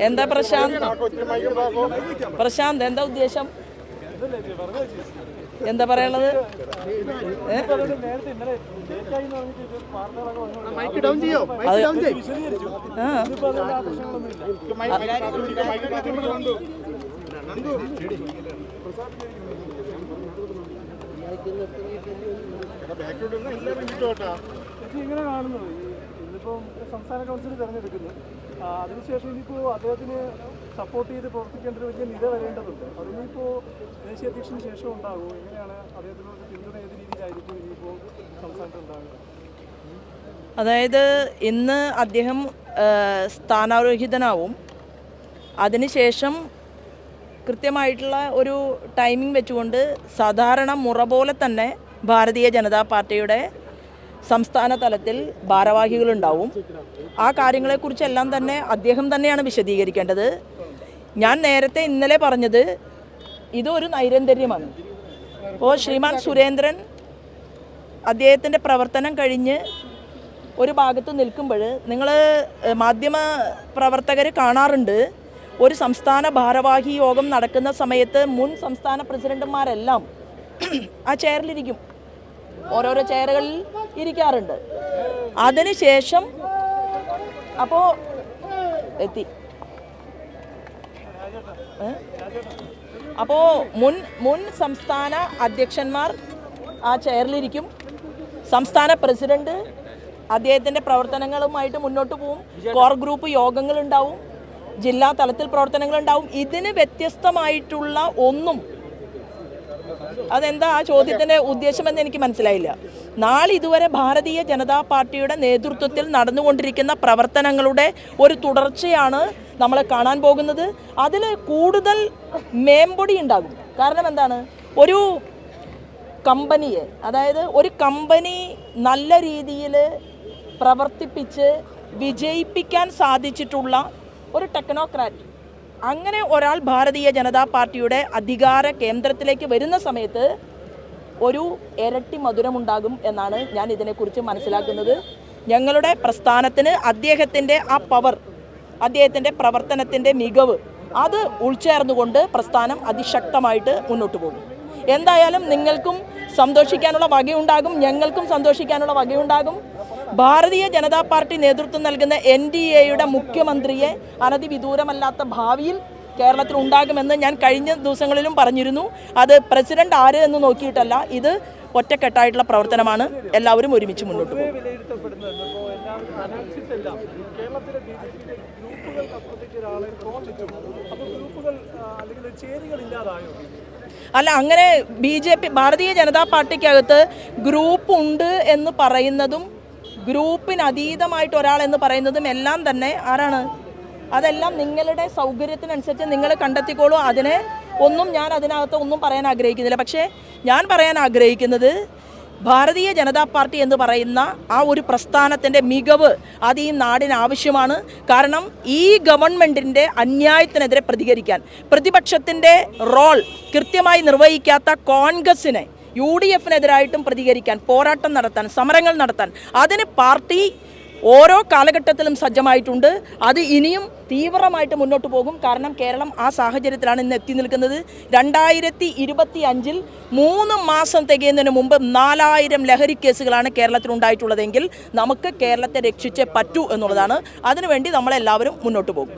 എന്താ പ്രശാന്ത്? പ്രശാന്ത് എന്താ ഉദ്ദേശം? എന്താ പറയണത്? ഏ? മൈക്ക് ഡൗൺ ചെയ്യോ? മൈക്ക് ഡൗൺ ചെയ്യോ. ആ. ചേച്ചി ഇങ്ങനെ കാണുന്നത്. ഈ ഇന്നിപ്പം സംസ്ഥാന കൗൺസിൽ തെരഞ്ഞെടുക്കുന്നു. അതിനുശേഷം ഇനിയിപ്പോൾ അദ്ദേഹത്തിന് സപ്പോർട്ട് ചെയ്ത് പ്രവർത്തിക്കേണ്ട ഒരു വലിയ നിര വരേണ്ടതുണ്ട്. അതിനിപ്പോൾ ദേശീയ അധ്യക്ഷന് ശേഷം ഉണ്ടാകുമോ എങ്ങനെയാണ് അദ്ദേഹത്തിനോട് പിന്തുണ ഏത് രീതിയിലായിരിക്കും ഇനിയിപ്പോൾ സംസ്ഥാനത്ത് ഉണ്ടാകുക അതായത് ഇന്ന് അദ്ദേഹം സ്ഥാനാരോഹിതനാവും. അതിനുശേഷം കൃത്യമായിട്ടുള്ള ഒരു ടൈമിംഗ് വെച്ചുകൊണ്ട് സാധാരണ മുറ പോലെ തന്നെ ഭാരതീയ ജനതാ പാർട്ടിയുടെ സംസ്ഥാന തലത്തിൽ ഭാരവാഹികളുണ്ടാവും. ആ കാര്യങ്ങളെക്കുറിച്ചെല്ലാം തന്നെ അദ്ദേഹം തന്നെയാണ് വിശദീകരിക്കേണ്ടത്. ഞാൻ നേരത്തെ ഇന്നലെ പറഞ്ഞത് ഇതൊരു നൈരന്തര്യമാണ്. അപ്പോൾ ശ്രീമാൻ സുരേന്ദ്രൻ അദ്ദേഹത്തിന്റെ പ്രവർത്തനം കഴിഞ്ഞ് ഒരു ഭാഗത്ത് നിൽക്കുമ്പോൾ നിങ്ങൾ മാധ്യമ പ്രവർത്തകർ കാണാറുണ്ട് ഒരു സംസ്ഥാന ഭാരവാഹി യോഗം നടക്കുന്ന സമയത്ത് മുൻ സംസ്ഥാന പ്രസിഡന്റുമാരെല്ലാം ആ ചെയറിലിരിക്കും. ഓരോരോ ചെയറുകളിൽ ഇരിക്കാറുണ്ട്. അതിനുശേഷം അപ്പോ എത്തി. അപ്പോ മുൻ മുൻ സംസ്ഥാന അധ്യക്ഷന്മാർ ആ ചെയറിലിരിക്കും. സംസ്ഥാന പ്രസിഡന്റ് അദ്ദേഹത്തിന്റെ പ്രവർത്തനങ്ങളുമായിട്ട് മുന്നോട്ട് പോവും. കോർ ഗ്രൂപ്പ് യോഗങ്ങളുണ്ടാവും. ജില്ലാ തലത്തിൽ പ്രവർത്തനങ്ങളുണ്ടാവും. ഇതിന് വ്യത്യസ്തമായിട്ടുള്ള ഒന്നും അതെന്താ ആ ചോദ്യത്തിന്റെ ഉദ്ദേശമെന്ന് എനിക്ക് മനസ്സിലായില്ല. നാളെ ഇതുവരെ ഭാരതീയ ജനതാ പാർട്ടിയുടെ നേതൃത്വത്തിൽ നടന്നുകൊണ്ടിരിക്കുന്ന പ്രവർത്തനങ്ങളുടെ ഒരു തുടർച്ചയാണ് നമ്മൾ കാണാൻ പോകുന്നത്. അതിൽ കൂടുതൽ മേമ്പൊടി ഉണ്ടാകും. കാരണം എന്താണ്? ഒരു കമ്പനിയെ അതായത് ഒരു കമ്പനി നല്ല രീതിയിൽ പ്രവർത്തിപ്പിച്ച് വിജയിപ്പിക്കാൻ സാധിച്ചിട്ടുള്ള ഒരു ടെക്നോക്രാറ്റ്. അങ്ങനെ ഒരാൾ ഭാരതീയ ജനതാ പാർട്ടിയുടെ അധികാര കേന്ദ്രത്തിലേക്ക് വരുന്ന സമയത്ത് ഒരു ഇരട്ടി മധുരമുണ്ടാകും എന്നാണ് ഞാൻ ഇതിനെക്കുറിച്ച് മനസ്സിലാക്കുന്നത്. ഞങ്ങളുടെ പ്രസ്ഥാനത്തിന് അദ്ദേഹത്തിന്റെ ആ പവർ അദ്ദേഹത്തിന്റെ പ്രവർത്തനത്തിന്റെ മികവ് അത് ഉൾച്ചേർന്നുകൊണ്ട് പ്രസ്ഥാനം അതിശക്തമായിട്ട് മുന്നോട്ട് പോകും. എന്തായാലും നിങ്ങൾക്കും സന്തോഷിക്കാനുള്ള വകയുണ്ടാകും ഞങ്ങൾക്കും സന്തോഷിക്കാനുള്ള വകയുണ്ടാകും. ഭാരതീയ ജനതാ പാർട്ടി നേതൃത്വം നൽകുന്ന എൻ ഡി എയുടെ മുഖ്യമന്ത്രിയെ അനധിവിദൂരമല്ലാത്ത ഭാവിയിൽ കേരളത്തിൽ ഉണ്ടാകുമെന്ന് ഞാൻ കഴിഞ്ഞ ദിവസങ്ങളിലും പറഞ്ഞിരുന്നു. അത് പ്രസിഡന്റ് ആര് എന്ന് നോക്കിയിട്ടല്ല. ഇത് ഒറ്റക്കെട്ടായിട്ടുള്ള പ്രവർത്തനമാണ്. എല്ലാവരും ഒരുമിച്ച് മുന്നോട്ട് അല്ല അങ്ങനെ B J P Bharatiya Janata പാർട്ടിക്കകത്ത് ഗ്രൂപ്പ് ഉണ്ട് എന്ന് പറയുന്നതും ഗ്രൂപ്പിന് അതീതമായിട്ട് ഒരാൾ എന്ന് പറയുന്നതും എല്ലാം തന്നെ ആരാണ്? അതെല്ലാം നിങ്ങളുടെ സൗകര്യത്തിനനുസരിച്ച് നിങ്ങൾ കണ്ടെത്തിക്കോളൂ. അതിനെ ഒന്നും ഞാൻ അതിനകത്ത് ഒന്നും പറയാൻ ആഗ്രഹിക്കുന്നില്ല. പക്ഷേ ഞാൻ പറയാൻ ആഗ്രഹിക്കുന്നത് ഭാരതീയ ജനതാ പാർട്ടി എന്ന് പറയുന്ന ആ ഒരു പ്രസ്ഥാനത്തിന്റെ മികവ് അത് ഈ നാടിന് ആവശ്യമാണ്. കാരണം ഈ ഗവൺമെന്റിന്റെ അന്യായത്തിനെതിരെ പ്രതികരിക്കാൻ പ്രതിപക്ഷത്തിന്റെ റോൾ കൃത്യമായി നിർവഹിക്കാത്ത കോൺഗ്രസിനെ യു ഡി എഫിനെതിരായിട്ടും പ്രതികരിക്കാൻ പോരാട്ടം നടത്താൻ സമരങ്ങൾ നടത്താൻ. അതിന് പാർട്ടി ഓരോ കാലഘട്ടത്തിലും സജ്ജമായിട്ടുണ്ട്. അത് ഇനിയും തീവ്രമായിട്ട് മുന്നോട്ട് പോകും. കാരണം കേരളം ആ സാഹചര്യത്തിലാണ് ഇന്ന് എത്തി നിൽക്കുന്നത്. രണ്ടായിരത്തി ഇരുപത്തി അഞ്ചിൽ മൂന്ന് മാസം തികയുന്നതിന് മുമ്പ് നാലായിരം ലഹരി കേസുകളാണ് കേരളത്തിൽ ഉണ്ടായിട്ടുള്ളതെങ്കിൽ നമുക്ക് കേരളത്തെ രക്ഷിച്ചേ പറ്റൂ എന്നുള്ളതാണ്. അതിനുവേണ്ടി നമ്മളെല്ലാവരും മുന്നോട്ട് പോകും.